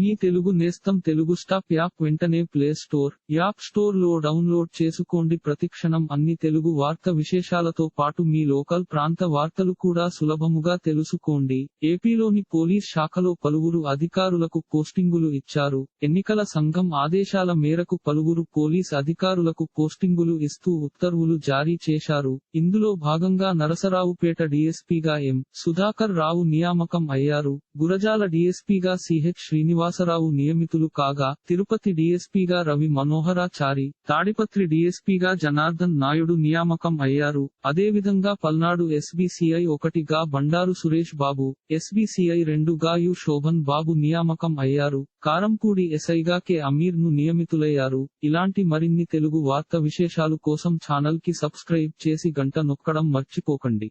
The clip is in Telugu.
మీ తెలుగు నేస్తం తెలుగు స్టాప్ యాప్ వెంటనే ప్లే స్టోర్ యాప్ స్టోర్లో డౌన్లోడ్ చేసుకోండి. ప్రతిక్షణం అన్ని తెలుగు వార్త విశేషాలతో పాటు మీ లోకల్ ప్రాంత వార్తలు కూడా సులభముగా తెలుసుకోండి. ఏపీలోని పోలీస్ శాఖలో పలువురు అధికారులకు పోస్టింగులు ఇచ్చారు. ఎన్నికల సంఘం ఆదేశాల మేరకు పలువురు పోలీస్ అధికారులకు పోస్టింగులు ఇస్తూ ఉత్తర్వులు జారీ చేశారు. ఇందులో భాగంగా నరసరావుపేట డీఎస్పీగా ఎం. సుధాకర్ రావు నియామకం అయ్యారు. గురజాల డీఎస్పీగా సిహెచ్ శ్రీనివాస్ శ్రీనివాసరావు నియమితులు కాగా తిరుపతి డీఎస్పీగా రవి మనోహరాచారి తాడిపత్రి డీఎస్పీగా జనార్దన్ నాయుడు నియామకం అయ్యారు. అదేవిధంగా పల్నాడు ఎస్బీసీఐ ఒకటిగా బండారు సురేష్ బాబు ఎస్బీసీఐ రెండుగా యు శోభన్ బాబు నియామకం అయ్యారు. కారంపూడి ఎస్ఐగా కె అమీర్ను నియమితులయ్యారు. ఇలాంటి మరిన్ని తెలుగు వార్త విశేషాలు కోసం ఛానల్కి సబ్స్క్రైబ్ చేసి గంట నొక్కడం మర్చిపోకండి.